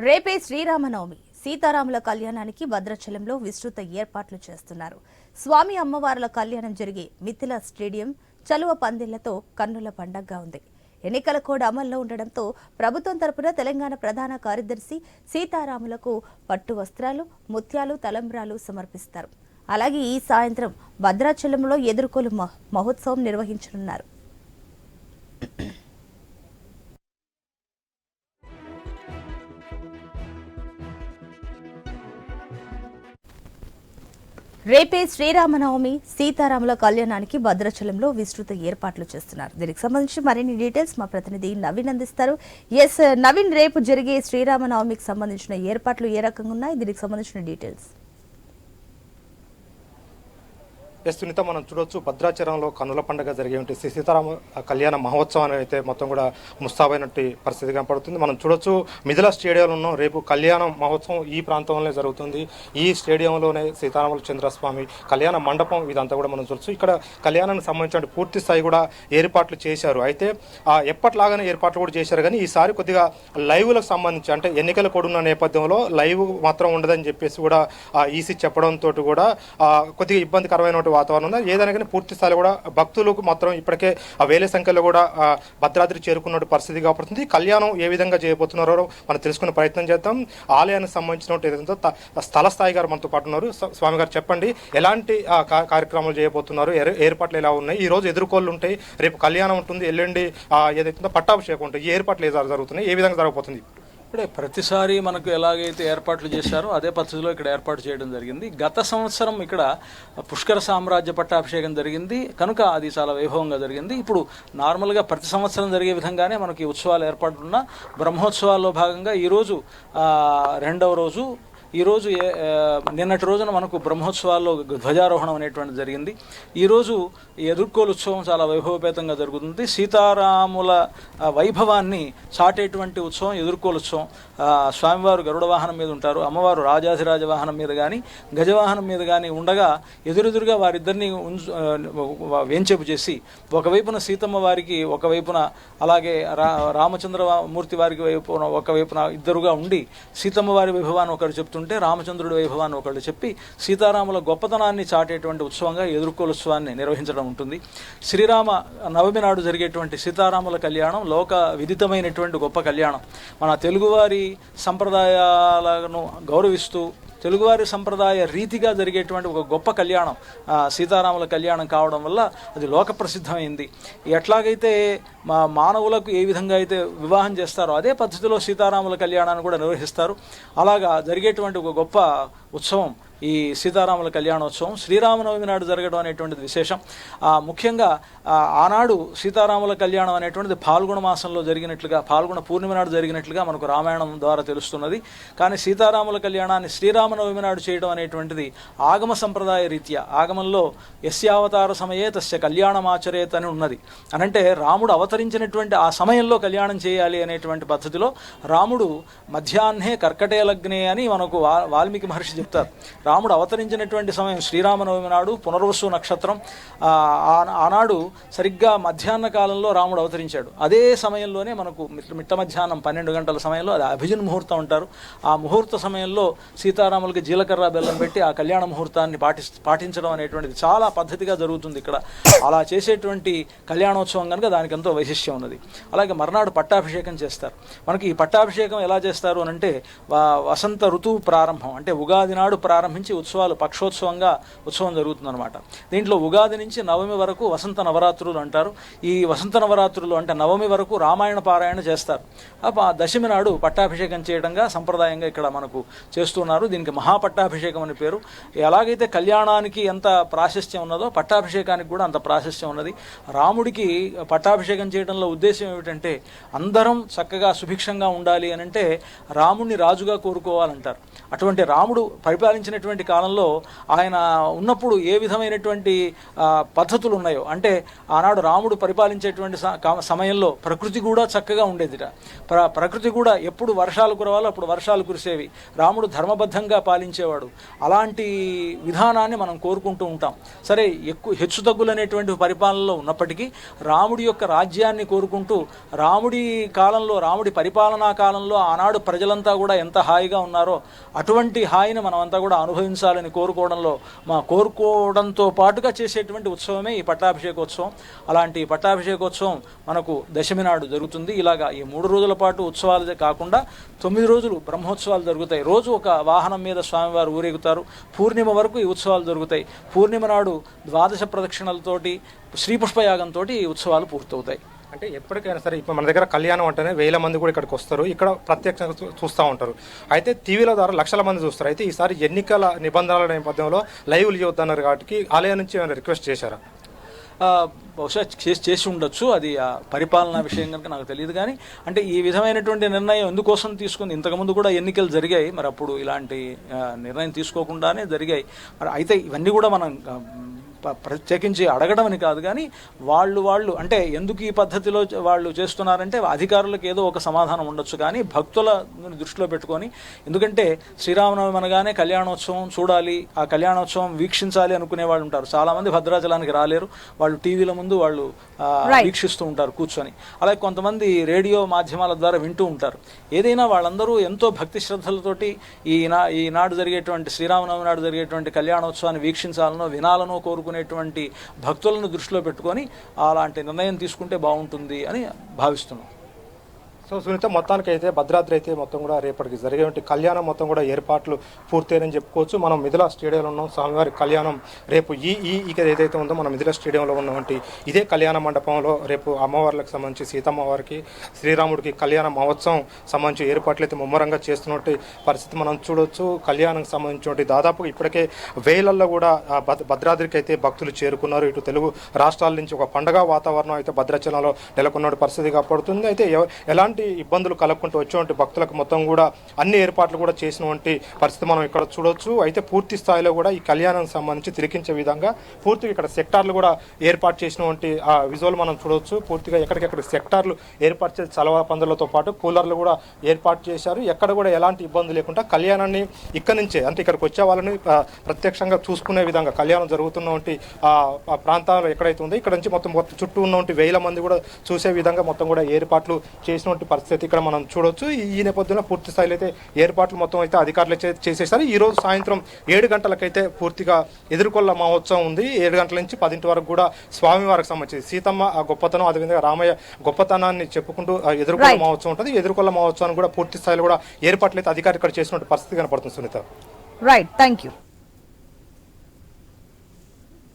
రేపే శ్రీరామనవమి. సీతారాముల కళ్యాణానికి భద్రాచలంలో విస్తృత ఏర్పాట్లు చేస్తున్నారు. స్వామి అమ్మవార్ల కళ్యాణం జరిగే మిథిల స్టేడియం చలువ పందిళ్ళతో కన్నుల పండగగా ఉంది. ఎన్నికల కోడ్ అమల్లో ఉండడంతో ప్రభుత్వం తరపున తెలంగాణ ప్రధాన కార్యదర్శి సీతారాములకు పట్టు వస్త్రాలు ముత్యాలు తలంబ్రాలు సమర్పిస్తారు. అలాగే ఈ సాయంత్రం భద్రాచలంలో ఎదుర్కోలు మహ- మహోత్సవం నిర్వహించనున్నారు. రేపే శ్రీరామనవమి సీతారాముల కళ్యాణానికి భద్రాచలంలో విస్తృత ఏర్పాట్లు చేస్తున్నారు. దీనికి సంబంధించి మరిన్ని డీటెయిల్స్ మా ప్రతినిధి నవీన్ అందిస్తారు. ఎస్ నవీన్ రేపు జరిగే శ్రీరామనవమికి సంబంధించిన ఏర్పాట్లు ఏ రకంగా ఉన్నాయి? దీనికి సంబంధించిన డీటెయిల్స్. ఎస్ సునీత మనం చూడొచ్చు భద్రాచలంలో కనుల పండుగ జరిగే శ్రీ సీతారామ కళ్యాణ మహోత్సవం అయితే మొత్తం కూడా ముస్తాబైనట్టు పరిస్థితి కనపడుతుంది. మనం చూడొచ్చు మిథిల స్టేడియంలో ఉన్నాం రేపు కళ్యాణ మహోత్సవం ఈ ప్రాంతంలోనే జరుగుతుంది. ఈ స్టేడియంలోనే సీతారాముల చంద్రస్వామి కళ్యాణ మండపం ఇదంతా కూడా మనం చూడొచ్చు. ఇక్కడ కళ్యాణానికి సంబంధించిన పూర్తి స్థాయి కూడా ఏర్పాట్లు చేశారు. అయితే ఆ, ఎప్పటిలాగానే ఏర్పాట్లు కూడా చేశారు. కానీ ఈసారి కొద్దిగా లైవ్లకు సంబంధించి అంటే ఎన్నికల కూడా ఉన్న నేపథ్యంలో లైవ్ మాత్రం ఉండదని చెప్పేసి కూడా ఈసీ చెప్పడంతో కూడా కొద్దిగా ఇబ్బందికరమైన వాతావరణం ఉంది? ఏదైనా కానీ పూర్తి స్థాయిలో కూడా భక్తులకు మాత్రం ఇప్పటికే ఆ వేల సంఖ్యలో కూడా భద్రాద్రి చేరుకున్న పరిస్థితి కాబడుతుంది కళ్యాణం ఏ విధంగా చేయబోతున్నారో మనం తెలుసుకునే ప్రయత్నం చేద్దాం. ఆలయానికి సంబంధించిన ఏదైతే త- స్థల స్థాయి గారు మనతో పాటు ఉన్నారు. స్వామి గారు చెప్పండి ఎలాంటి ఆ, కార్యక్రమాలు చేయబోతున్నారు? ఏర్పాట్లు ఎలా ఉన్నాయి? ఈ రోజు ఎదుర్కోళ్ళు ఉంటాయి రేపు కళ్యాణం ఉంటుంది ఎల్లుండి ఏదైతే పట్టాభిషేకం ఉంటుంది ఏర్పాట్లు ఏ జరుగుతున్నాయి? ఏ విధంగా జరగబోతుంది? ఇప్పుడే ప్రతిసారి మనకు ఎలాగైతే ఏర్పాట్లు చేశారో అదే పద్ధతిలో ఇక్కడ ఏర్పాటు చేయడం జరిగింది. గత సంవత్సరం ఇక్కడ పుష్కర సామ్రాజ్య పట్టాభిషేకం జరిగింది. కనుక అది చాలా వైభవంగా జరిగింది. ఇప్పుడు నార్మల్గా ప్రతి సంవత్సరం జరిగే విధంగానే మనకి ఉత్సవాలు ఏర్పాటున్న బ్రహ్మోత్సవాల్లో భాగంగా ఈరోజు రెండవ రోజు ఈరోజు ఏ- నిన్నటి రోజున మనకు బ్రహ్మోత్సవాల్లో ధ్వజారోహణం అనేటువంటి జరిగింది. ఈరోజు ఈ ఎదుర్కోలు ఉత్సవం చాలా వైభవపేతంగా జరుగుతుంది. సీతారాముల వైభవాన్ని చాటేటువంటి ఉత్సవం ఎదుర్కోలు ఉత్సవం. స్వామివారు గరుడ వాహనం మీద ఉంటారు అమ్మవారు రాజాధిరాజ వాహనం మీద కానీ గజవాహనం మీద కానీ ఉండగా ఎదురెదురుగా వారిద్దరిని ఉంచు వేంచేపు చేసి ఒకవైపున సీతమ్మ వారికి ఒకవైపున అలాగే రా రామచంద్ర మూర్తి వారికి వైపున ఒకవైపున ఇద్దరుగా ఉండి సీతమ్మ వారి వైభవాన్ని ఒకరు ఉంటే రామచంద్రుడి వైభవాన్ని ఒకళ్ళు చెప్పి సీతారాముల గొప్పతనాన్ని చాటేటువంటి ఉత్సవంగా ఎదుర్కోలు ఉత్సవాన్ని నిర్వహించడం ఉంటుంది. శ్రీరామ నవమి నాడు జరిగేటువంటి సీతారాముల కళ్యాణం లోక విదితమైనటువంటి గొప్ప కళ్యాణం. మన తెలుగువారి సంప్రదాయాలను గౌరవిస్తూ తెలుగువారి సంప్రదాయ రీతిగా జరిగేటువంటి ఒక గొప్ప కళ్యాణం సీతారాముల కళ్యాణం కావడం వల్ల అది లోక ప్రసిద్ధమైంది ఎట్లాగైతే మా మానవులకు ఏ విధంగా అయితే వివాహం చేస్తారో అదే పద్ధతిలో సీతారాముల కళ్యాణాన్ని కూడా నిర్వహిస్తారు. అలాగా జరిగేటువంటి ఒక గొప్ప ఉత్సవం ఈ సీతారాముల కళ్యాణోత్సవం శ్రీరామనవమి నాడు జరగడం అనేటువంటిది విశేషం. ముఖ్యంగా ఆనాడు సీతారాముల కళ్యాణం అనేటువంటిది పాల్గొన మాసంలో జరిగినట్లుగా పాల్గొన పూర్ణిమ నాడు జరిగినట్లుగా మనకు రామాయణం ద్వారా తెలుస్తున్నది. కానీ సీతారాముల కళ్యాణాన్ని శ్రీరామనవమి నాడు చేయడం అనేటువంటిది ఆగమ సంప్రదాయ రీత్యా ఆగమంలో యస్యావతార సమయే తస్య కళ్యాణమాచరేత్ అని ఉన్నది. అనంటే రాముడు అవతరించినటువంటి ఆ సమయంలో కళ్యాణం చేయాలి అనేటువంటి పద్ధతిలో రాముడు మధ్యాహ్నే కర్కటే లగ్నే అని మనకు వా- వాల్మీకి మహర్షి చెప్తారు. రాముడు అవతరించినటువంటి సమయం శ్రీరామనవమి నాడు పునర్వసు నక్షత్రం ఆ, ఆనాడు సరిగ్గా మధ్యాహ్న కాలంలో రాముడు అవతరించాడు. అదే సమయంలోనే మనకు మిట్ట మిట్ట మధ్యాహ్నం పన్నెండు గంటల సమయంలో అది అభిజిన్ ముహూర్తం అంటారు. ఆ ముహూర్త సమయంలో సీతారాములకి జీలకర్ర బెల్లం పెట్టి ఆ కళ్యాణ ముహూర్తాన్ని పాటి పాటించడం అనేటువంటిది చాలా పద్ధతిగా జరుగుతుంది ఇక్కడ. అలా చేసేటువంటి కళ్యాణోత్సవం కనుక దానికి ఎంతో వైశిష్యం ఉన్నది. అలాగే మర్నాడు పట్టాభిషేకం చేస్తారు. మనకి ఈ పట్టాభిషేకం ఎలా చేస్తారు అని అంటే వసంత ఋతువు ప్రారంభం అంటే ఉగాది నాడు ప్రారంభించి ఉత్సవాలు పక్షోత్సవంగా ఉత్సవం జరుగుతుందన్నమాట. దీంట్లో ఉగాది నుంచి నవమి వరకు వసంత నవరాత్రులు అంటారు. ఈ వసంత నవరాత్రులు అంటే నవమి వరకు రామాయణ పారాయణ చేస్తారు. ఆ దశమి నాడు పట్టాభిషేకం చేయడంగా సంప్రదాయంగా ఇక్కడ మనకు చేస్తున్నారు. దీనికి మహాపట్టాభిషేకం అని పేరు. ఎలాగైతే కళ్యాణానికి ఎంత ప్రాశస్త్యం ఉన్నదో పట్టాభిషేకానికి కూడా అంత ప్రాశస్త్యం ఉన్నది. రాముడికి పట్టాభిషేకం చేయడంలో ఉద్దేశం ఏమిటంటే అందరం చక్కగా సుభిక్షంగా ఉండాలి అని అంటే రాముడిని రాజుగా కోరుకోవాలంటారు. అటువంటి రాముడు పరిపాలించినటువంటి ఉన్నటువంటి కాలంలో ఆయన ఉన్నప్పుడు ఏ విధమైనటువంటి పద్ధతులు ఉన్నాయో అంటే ఆనాడు రాముడు పరిపాలించేటువంటి స- సమయంలో ప్రకృతి కూడా చక్కగా ఉండేదిట. ప్ర ప్రకృతి కూడా ఎప్పుడు వర్షాలు కురవాలో అప్పుడు వర్షాలు కురిసేవి. రాముడు ధర్మబద్ధంగా పాలించేవాడు. అలాంటి విధానాన్ని మనం కోరుకుంటూ ఉంటాం. సరే ఎక్కువ హెచ్చు అనేటువంటి పరిపాలనలో ఉన్నప్పటికీ రాముడి యొక్క రాజ్యాన్ని కోరుకుంటూ రాముడి కాలంలో రాముడి పరిపాలనా కాలంలో ఆనాడు ప్రజలంతా కూడా ఎంత హాయిగా ఉన్నారో అటువంటి హాయిని మనమంతా కూడా అనుభవించాలని కోరుకోవడంలో మా కోరుకోవడంతో పాటుగా చేసేటువంటి ఉత్సవమే ఈ పట్టాభిషేకోత్సవం. అలాంటి పట్టాభిషేకోత్సవం మనకు దశమి నాడు జరుగుతుంది. ఇలాగా ఈ మూడు రోజుల పాటు ఉత్సవాలు కాకుండా తొమ్మిది రోజులు బ్రహ్మోత్సవాలు జరుగుతాయి. రోజు ఒక వాహనం మీద స్వామివారు ఊరేగుతారు. పూర్ణిమ వరకు ఈ ఉత్సవాలు జరుగుతాయి. పూర్ణిమ నాడు ద్వాదశ ప్రదక్షిణలతోటి శ్రీపుష్పయాగంతో ఈ ఉత్సవాలు పూర్తవుతాయి. అంటే ఎప్పటికైనా సరే ఇప్పుడు మన దగ్గర కళ్యాణం అంటేనే వేల మంది కూడా ఇక్కడికి వస్తారు. ఇక్కడ ప్రత్యక్షంగా చూస్తూ ఉంటారు. అయితే టీవీల ద్వారా లక్షల మంది చూస్తారు. అయితే ఈసారి ఎన్నికల నిబంధనల నేపథ్యంలో లైవ్లు చేయొద్దన్నారు కాబట్టి ఆలయం నుంచి ఏమైనా రిక్వెస్ట్ చేశారా? బహుశా చేసి చేసి ఉండొచ్చు. అది ఆ విషయం కనుక నాకు తెలియదు కానీ అంటే ఈ విధమైనటువంటి నిర్ణయం ఎందుకోసం తీసుకుంది? ఇంతకుముందు కూడా ఎన్నికలు జరిగాయి. మరి అప్పుడు ఇలాంటి నిర్ణయం తీసుకోకుండానే జరిగాయి. మరి అయితే ఇవన్నీ కూడా మనం ప్రత్యేకించి అడగడం అని కాదు కానీ వాళ్ళు వాళ్ళు అంటే ఎందుకు ఈ పద్ధతిలో వాళ్ళు చేస్తున్నారంటే అధికారులకు ఏదో ఒక సమాధానం ఉండొచ్చు కానీ భక్తుల దృష్టిలో పెట్టుకొని ఎందుకంటే శ్రీరామనవమి అనగానే కళ్యాణోత్సవం చూడాలి ఆ కళ్యాణోత్సవం వీక్షించాలి అనుకునే వాళ్ళు ఉంటారు. చాలా మంది భద్రాచలానికి రాలేరు. వాళ్ళు టీవీల ముందు వాళ్ళు. వీక్షిస్తూ ఉంటారు కూర్చొని. అలాగే కొంతమంది రేడియో మాధ్యమాల ద్వారా వింటూ ఉంటారు. ఏదైనా వాళ్ళందరూ ఎంతో భక్తి శ్రద్ధలతోటి ఈ నా ఈనాడు జరిగేటువంటి శ్రీరామనవమి నాడు జరిగేటువంటి కళ్యాణోత్సవాన్ని వీక్షించాలనో వినాలనో అనుకునేటువంటి భక్తులను దృష్టిలో పెట్టుకొని అలాంటి నిర్ణయం తీసుకుంటే బాగుంటుంది అని భావిస్తున్నాం. సో సునీత మొత్తానికి అయితే భద్రాద్రి అయితే మొత్తం కూడా రేపటికి జరిగేటువంటి కళ్యాణం మొత్తం కూడా ఏర్పాట్లు పూర్తయినని చెప్పుకోవచ్చు. మనం మిథిలా స్టేడియంలో ఉన్నాం. స్వామివారి కళ్యాణం రేపు ఈ ఈ ఇక ఏదైతే ఉందో మనం మిథిలా స్టేడియంలో ఉన్నటువంటి ఇదే కళ్యాణ మండపంలో రేపు అమ్మవార్లకు సంబంధించి సీతమ్మవారికి శ్రీరాముడికి కళ్యాణ మహోత్సవం సంబంధించి ఏర్పాట్లు అయితే ముమ్మరంగా చేస్తున్నటువంటి పరిస్థితి మనం చూడవచ్చు కళ్యాణంకి సంబంధించినటువంటి దాదాపు ఇప్పటికే వేలల్లో కూడా భద్ర- భద్రాద్రికి అయితే భక్తులు చేరుకున్నారు. ఇటు తెలుగు రాష్ట్రాల నుంచి ఒక పండగ వాతావరణం అయితే భద్రాచలంలో నెలకొన్న పరిస్థితి కాపాడుతుంది అయితే ఎలాంటి ఎటువంటి ఇబ్బందులు కలగకుండా వచ్చేటువంటి భక్తులకు మొత్తం కూడా అన్ని ఏర్పాట్లు కూడా చేసినటువంటి పరిస్థితి మనం ఇక్కడ చూడొచ్చు. అయితే పూర్తి స్థాయిలో కూడా ఈ కళ్యాణానికి సంబంధించి తిరిగించే విధంగా పూర్తిగా ఇక్కడ సెక్టార్లు కూడా ఏర్పాటు చేసినటువంటి ఆ విజువల్ మనం చూడొచ్చు. పూర్తిగా ఎక్కడికెక్కడ సెక్టార్లు ఏర్పాటు చేసి చలవ పందులతో పాటు కూలర్లు కూడా ఏర్పాటు చేశారు. ఎక్కడ కూడా ఎలాంటి ఇబ్బంది లేకుండా కళ్యాణాన్ని ఇక్కడ నుంచే అంటే ఇక్కడికి వచ్చే వాళ్ళని ప్రత్యక్షంగా చూసుకునే విధంగా కళ్యాణం జరుగుతున్నటువంటి ఆ ప్రాంతాలు ఎక్కడైతే ఉందో ఇక్కడ నుంచి మొత్తం మొత్తం చుట్టూ ఉన్నటువంటి వేల మంది కూడా చూసే విధంగా మొత్తం కూడా ఏర్పాట్లు చేసినటువంటి పరిస్థితి ఇక్కడ మనం చూడొచ్చు. ఈ- నేపథ్యంలో పూర్తి స్థాయిలో అయితే ఏర్పాట్లు మొత్తం అయితే అధికారులు చేసేసారు. ఈ రోజు సాయంత్రం ఏడు గంటలకైతే పూర్తిగా ఎదుర్కొల్ల మహోత్సవం ఉంది. ఏడు గంటల నుంచి పదింటి వరకు కూడా స్వామివారికి సంబంధించి సీతమ్మ ఆ గొప్పతనం అదేవిధంగా రామయ్య గొప్పతనాన్ని చెప్పుకుంటూ ఎదుర్కొల్ల. మహోత్సవం ఉంటుంది. ఎదుర్కొల్ల మహోత్సవాన్ని కూడా పూర్తి స్థాయిలో కూడా ఏర్పాట్లు అయితే అధికారులు ఇక్కడ చేసినటువంటి పరిస్థితి కనపడుతుంది సునీత. Right thank you